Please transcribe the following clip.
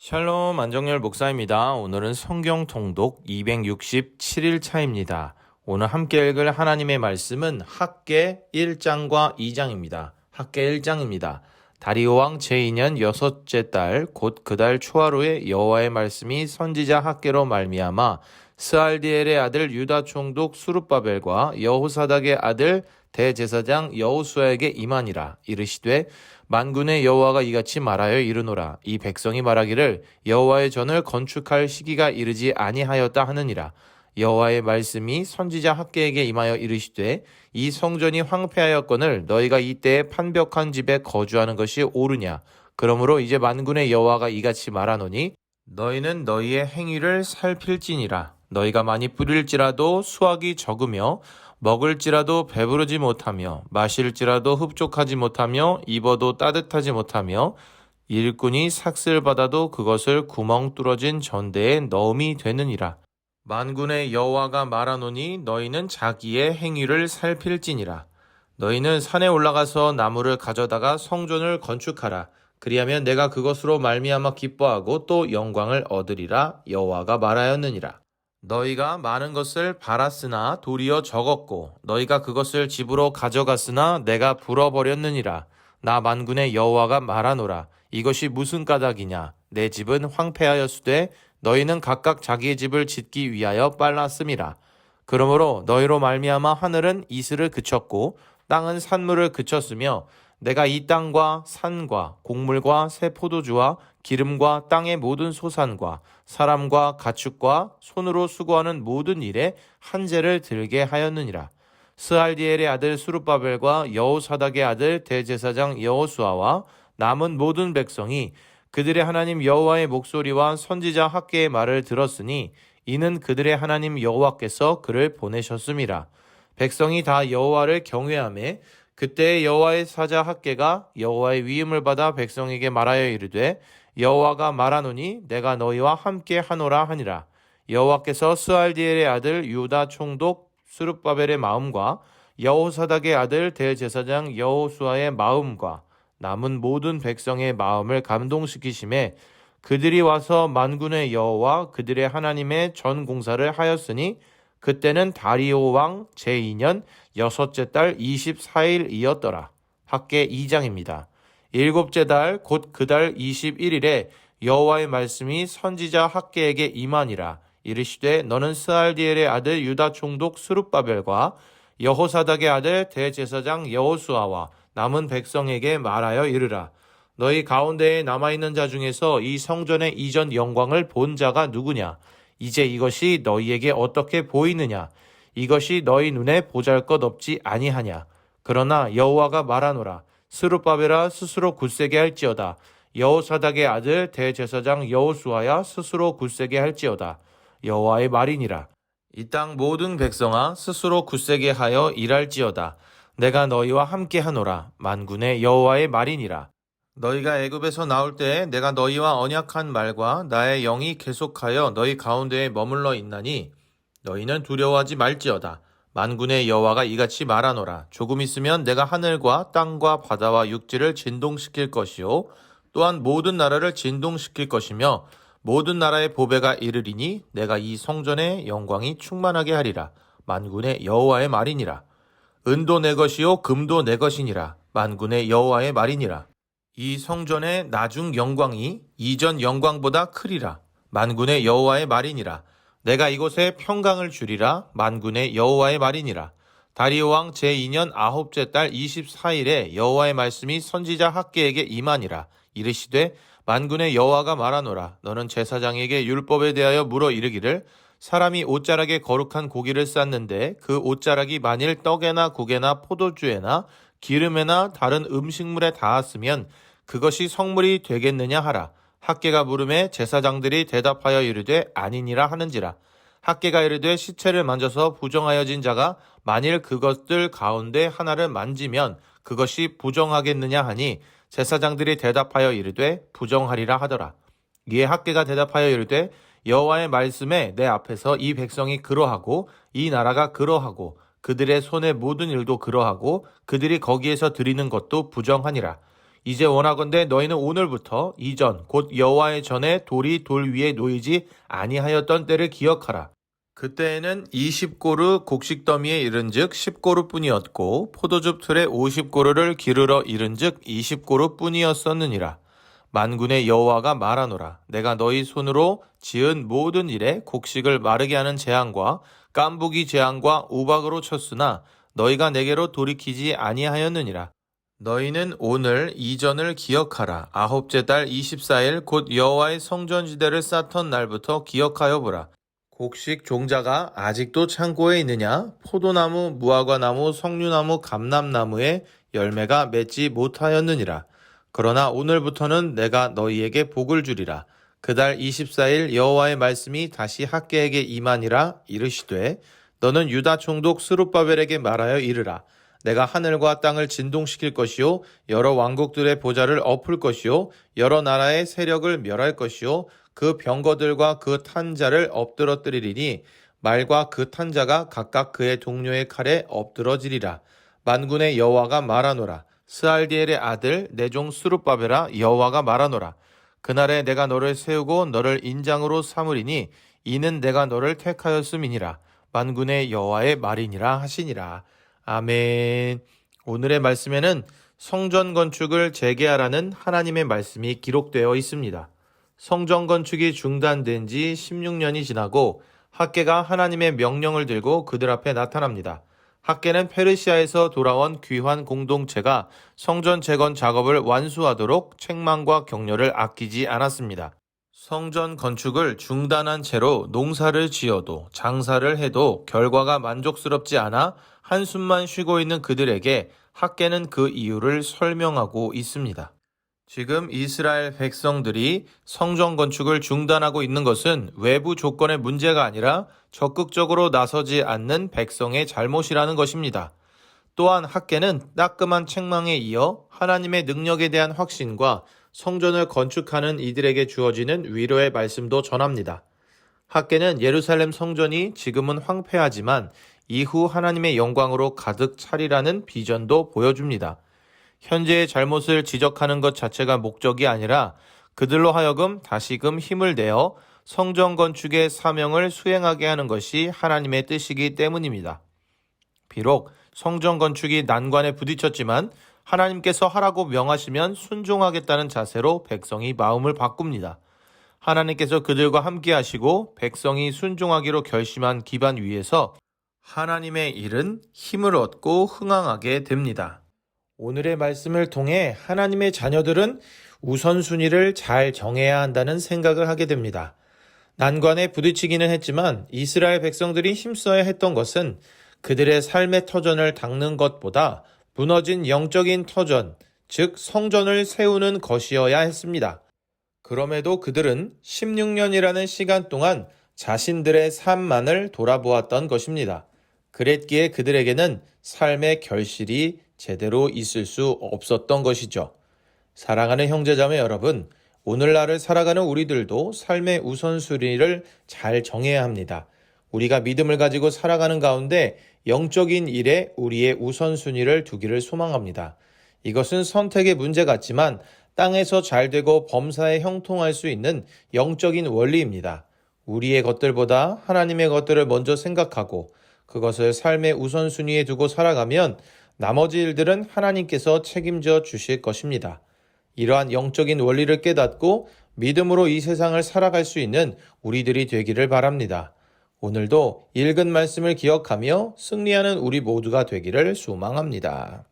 샬롬 안정열 목사입니다. 오늘은 성경 통독 267일 차입니다. 오늘 함께 읽을 하나님의 말씀은 학계 1장과 2장입니다. 학계 1장입니다. 다리오 왕 제2년 여섯째 달 곧 그 달 초하루에 여호와의 말씀이 선지자 학계로 말미암아 스알디엘의 아들 유다 총독 수룹바벨과 여호사닥의 아들 대제사장 여호수아에게 임하니라. 이르시되 만군의 여호와가 이같이 말하여 이르노라. 이 백성이 말하기를 여호와의 전을 건축할 시기가 이르지 아니하였다 하느니라 여호와의 말씀이 선지자 학계에게 임하여 이르시되 이 성전이 황폐하였거늘 너희가 이때에 판벽한 집에 거주하는 것이 옳으냐 그러므로 이제 만군의 여호와가 이같이 말하노니 너희는 너희의 행위를 살필지니라 너희가 많이 뿌릴지라도 수확이 적으며 먹을지라도 배부르지 못하며 마실지라도 흡족하지 못하며 입어도 따뜻하지 못하며 일꾼이 삭슬 받아도 그것을 구멍 뚫어진 전대에 넣음이 되느니라. 만군의 여호와가 말하노니 너희는 자기의 행위를 살필지니라. 너희는 산에 올라가서 나무를 가져다가 성전을 건축하라. 그리하면 내가 그것으로 말미암아 기뻐하고 또 영광을 얻으리라 여호와가 말하였느니라. 너희가 많은 것을 바랐으나 도리어 적었고 너희가 그것을 집으로 가져갔으나 내가 불어버렸느니라 나 만군의 여호와가 말하노라 이것이 무슨 까닭이냐 내 집은 황폐하였으되 너희는 각각 자기의 집을 짓기 위하여 빨랐음이라 그러므로 너희로 말미암아 하늘은 이슬을 그쳤고 땅은 산물을 그쳤으며 내가 이 땅과 산과 곡물과 새 포도주와 기름과 땅의 모든 소산과 사람과 가축과 손으로 수고하는 모든 일에 한재를 들게 하였느니라. 스알디엘의 아들 수르바벨과 여호사닥의 아들 대제사장 여호수아와 남은 모든 백성이 그들의 하나님 여호와의 목소리와 선지자 학계의 말을 들었으니 이는 그들의 하나님 여호와께서 그를 보내셨음이라. 백성이 다 여호와를 경외하며 그때 여호와의 사자 학계가 여호와의 위임을 받아 백성에게 말하여 이르되 여호와가 말하노니 내가 너희와 함께 하노라 하니라 여호와께서 스알디엘의 아들 유다 총독 수룹바벨의 마음과 여호사닥의 아들 대제사장 여호수아의 마음과 남은 모든 백성의 마음을 감동시키심에 그들이 와서 만군의 여호와 그들의 하나님의 전 공사를 하였으니 그때는 다리오 왕 제2년 여섯째 달 24일이었더라. 학계 2장입니다. 일곱째 달 곧 그 달 21일에 여호와의 말씀이 선지자 학계에게 임하니라. 이르시되 너는 스알디엘의 아들 유다 총독 수룹바벨과 여호사닥의 아들 대제사장 여호수아와 남은 백성에게 말하여 이르라. 너희 가운데에 남아있는 자 중에서 이 성전의 이전 영광을 본 자가 누구냐? 이제 이것이 너희에게 어떻게 보이느냐? 이것이 너희 눈에 보잘 것 없지 아니하냐? 그러나 여호와가 말하노라. 스룹바벨아 스스로 굳세게 할지어다. 여호사닥의 아들 대제사장 여호수아야 스스로 굳세게 할지어다. 여호와의 말이니라. 이 땅 모든 백성아 스스로 굳세게 하여 일할지어다. 내가 너희와 함께 하노라. 만군의 여호와의 말이니라. 너희가 애굽에서 나올 때에 내가 너희와 언약한 말과 나의 영이 계속하여 너희 가운데에 머물러 있나니 너희는 두려워하지 말지어다. 만군의 여호와가 이같이 말하노라. 조금 있으면 내가 하늘과 땅과 바다와 육지를 진동시킬 것이요 또한 모든 나라를 진동시킬 것이며 모든 나라의 보배가 이르리니 내가 이 성전의 영광이 충만하게 하리라. 만군의 여호와의 말이니라. 은도 내 것이요 금도 내 것이니라. 만군의 여호와의 말이니라. 이 성전의 나중 영광이 이전 영광보다 크리라. 만군의 여호와의 말이니라. 내가 이곳에 평강을 주리라. 만군의 여호와의 말이니라. 다리오 왕 제2년 아홉째 달 24일에 여호와의 말씀이 선지자 학계에게 임하니라. 이르시되 만군의 여호와가 말하노라. 너는 제사장에게 율법에 대하여 물어 이르기를 사람이 옷자락에 거룩한 고기를 쌌는데 그 옷자락이 만일 떡에나 국에나 포도주에나 기름에나 다른 음식물에 닿았으면 그것이 성물이 되겠느냐 하라. 학계가 물음에 제사장들이 대답하여 이르되 아니니라 하는지라. 학계가 이르되 시체를 만져서 부정하여진 자가 만일 그것들 가운데 하나를 만지면 그것이 부정하겠느냐 하니 제사장들이 대답하여 이르되 부정하리라 하더라. 이에 학계가 대답하여 이르되 여호와의 말씀에 내 앞에서 이 백성이 그러하고 이 나라가 그러하고 그들의 손의 모든 일도 그러하고 그들이 거기에서 드리는 것도 부정하니라. 이제 원하건대 너희는 오늘부터 이전 곧 여호와의 전에 돌이 돌 위에 놓이지 아니하였던 때를 기억하라. 그때에는 20고르 곡식 더미에 이른즉 10고르 뿐이었고 포도즙 틀에 50고르를 기르러 이른즉 20고르 뿐이었었느니라. 만군의 여호와가 말하노라. 내가 너희 손으로 지은 모든 일에 곡식을 마르게 하는 재앙과 깐부기 재앙과 우박으로 쳤으나 너희가 내게로 돌이키지 아니하였느니라. 너희는 오늘 이전을 기억하라. 아홉째 달 24일 곧 여호와의 성전지대를 쌓던 날부터 기억하여 보라. 곡식 종자가 아직도 창고에 있느냐? 포도나무, 무화과나무, 석류나무, 감람나무에 열매가 맺지 못하였느니라. 그러나 오늘부터는 내가 너희에게 복을 주리라. 그달 24일 여호와의 말씀이 다시 학계에게 임하니라 이르시되 너는 유다 총독 스룹바벨에게 말하여 이르라. 내가 하늘과 땅을 진동시킬 것이요 여러 왕국들의 보좌를 엎을 것이요 여러 나라의 세력을 멸할 것이요 그 병거들과 그 탄자를 엎드러뜨리리니 말과 그 탄자가 각각 그의 동료의 칼에 엎드러지리라 만군의 여호와가 말하노라 스알디엘의 아들 내종 스룹바벨아 여호와가 말하노라 그날에 내가 너를 세우고 너를 인장으로 삼으리니 이는 내가 너를 택하였음이니라 만군의 여호와의 말이니라 하시니라 아멘. 오늘의 말씀에는 성전 건축을 재개하라는 하나님의 말씀이 기록되어 있습니다. 성전 건축이 중단된 지 16년이 지나고 학계가 하나님의 명령을 들고 그들 앞에 나타납니다. 학계는 페르시아에서 돌아온 귀환 공동체가 성전 재건 작업을 완수하도록 책망과 격려를 아끼지 않았습니다. 성전 건축을 중단한 채로 농사를 지어도 장사를 해도 결과가 만족스럽지 않아 한숨만 쉬고 있는 그들에게 학계는 그 이유를 설명하고 있습니다. 지금 이스라엘 백성들이 성전 건축을 중단하고 있는 것은 외부 조건의 문제가 아니라 적극적으로 나서지 않는 백성의 잘못이라는 것입니다. 또한 학계는 따끔한 책망에 이어 하나님의 능력에 대한 확신과 성전을 건축하는 이들에게 주어지는 위로의 말씀도 전합니다. 학계는 예루살렘 성전이 지금은 황폐하지만 이후 하나님의 영광으로 가득 차리라는 비전도 보여줍니다. 현재의 잘못을 지적하는 것 자체가 목적이 아니라 그들로 하여금 다시금 힘을 내어 성전 건축의 사명을 수행하게 하는 것이 하나님의 뜻이기 때문입니다. 비록 성전 건축이 난관에 부딪혔지만 하나님께서 하라고 명하시면 순종하겠다는 자세로 백성이 마음을 바꿉니다. 하나님께서 그들과 함께 하시고 백성이 순종하기로 결심한 기반 위에서 하나님의 일은 힘을 얻고 흥황하게 됩니다. 오늘의 말씀을 통해 하나님의 자녀들은 우선순위를 잘 정해야 한다는 생각을 하게 됩니다. 난관에 부딪히기는 했지만 이스라엘 백성들이 힘써야 했던 것은 그들의 삶의 터전을 닦는 것보다 무너진 영적인 터전, 즉 성전을 세우는 것이어야 했습니다. 그럼에도 그들은 16년이라는 시간 동안 자신들의 삶만을 돌아보았던 것입니다. 그랬기에 그들에게는 삶의 결실이 제대로 있을 수 없었던 것이죠. 사랑하는 형제자매 여러분, 오늘날을 살아가는 우리들도 삶의 우선순위를 잘 정해야 합니다. 우리가 믿음을 가지고 살아가는 가운데 영적인 일에 우리의 우선순위를 두기를 소망합니다. 이것은 선택의 문제 같지만 땅에서 잘 되고 범사에 형통할 수 있는 영적인 원리입니다. 우리의 것들보다 하나님의 것들을 먼저 생각하고 그것을 삶의 우선순위에 두고 살아가면 나머지 일들은 하나님께서 책임져 주실 것입니다. 이러한 영적인 원리를 깨닫고 믿음으로 이 세상을 살아갈 수 있는 우리들이 되기를 바랍니다. 오늘도 읽은 말씀을 기억하며 승리하는 우리 모두가 되기를 소망합니다.